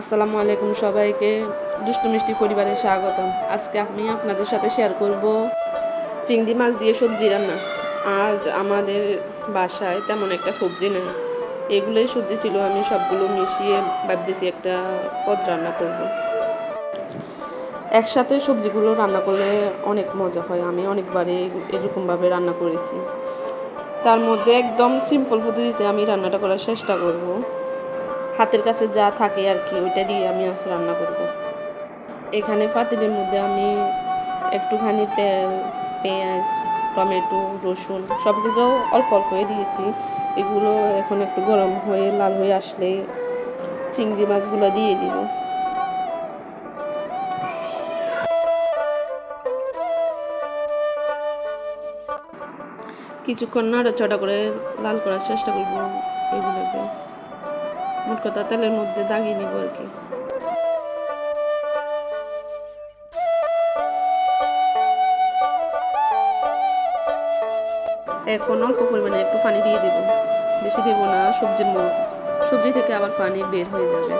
আসসালামু আলাইকুম সবাইকে। দুষ্টু মিষ্টি পরিবারে স্বাগতম। আজকে আমি আপনাদের সাথে শেয়ার করব চিংড়ি মাছ দিয়ে সবজি রান্না। আজ আমাদের বাসায় তেমন একটা সবজি নেই। এগুলোই সবজি ছিল, আমি সবগুলো মিশিয়ে ভাবতেছি একটা পদ রান্না করব। একসাথে সবজিগুলো রান্না করলে অনেক মজা হয়। আমি অনেকবারই এরকমভাবে রান্না করেছি। তার মধ্যে একদম সিম্পল পদ্ধতিতে আমি রান্নাটা করার চেষ্টা করব। হাতের কাছে যা থাকে আর কি, ওইটা দিয়ে আমি আজ রান্না করব। এখানে পাতিলের মধ্যে আমি একটুখানি তেল, পেঁয়াজ, টমেটো, রসুন সব কিছু অল্প অল্প হয়ে দিয়েছি। এগুলো এখন একটু গরম হয়ে, লাল হয়ে আসলে চিংড়ি মাছগুলো দিয়ে দিব। কিছুক্ষণ নাড়াচড়া করে লাল করার চেষ্টা করব এগুলোকে। মোট কথা, তেলের মধ্যে দাগিয়ে নিব আর কি। এখন অল্প পরিমাণে একটু পানি দিয়ে দেব। বেশি দেব না, সবজির মুখ সবজি থেকে আবার পানি বের হয়ে যাবে।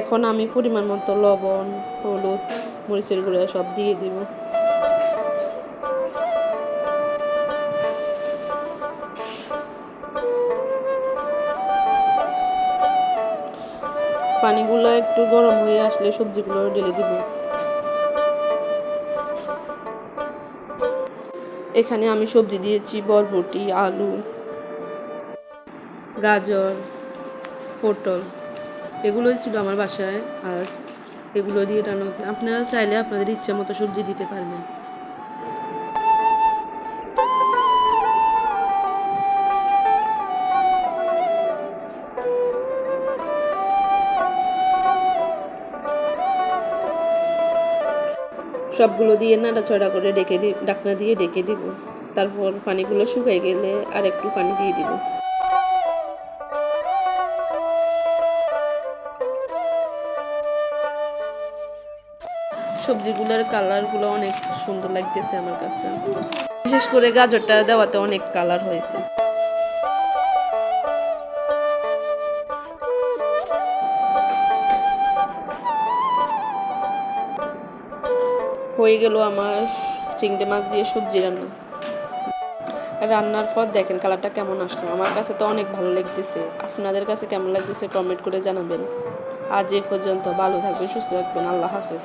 এখন আমি পরিমাণ মতো লবণ, হলুদ, মরিচের গুঁড়া সব দিয়ে দিব। পানিগুলো একটু গরম হয়ে আসলে সবজিগুলো ঢেলে দিব। এখানে আমি সবজি দিয়েছি, বরবটি, আলু, গাজর, পটল। এগুলোই ছিল আমার বাসায়। আজ এগুলো দিয়ে হচ্ছে। আপনারা চাইলে আপনাদের ইচ্ছা মতো সবজি দিতে পারবেন। সবগুলো দিয়ে নাড়াচড়া করে ডেকে দি ডাকনা দিয়ে ডেকে দিব। তারপর পানিগুলো শুকাই গেলে আর একটু পানি দিয়ে দিব। সবজিগুলোর কালারগুলো অনেক সুন্দর লাগতেছে আমার কাছে। বিশেষ করে গাজরটা দেওয়াতে অনেক কালার হয়েছে। হয়ে গেল আমার চিংড়ি মাছ দিয়ে সবজি রান্না। রান্নার পর দেখেন কালারটা কেমন আসলো। আমার কাছে তো অনেক ভালো লাগতেছে। আপনাদের কাছে কেমন লাগতেছে কমেন্ট করে জানাবেন। আজ এ পর্যন্ত ভালো থাকবেন, সুস্থ থাকবেন। আল্লাহ হাফেজ।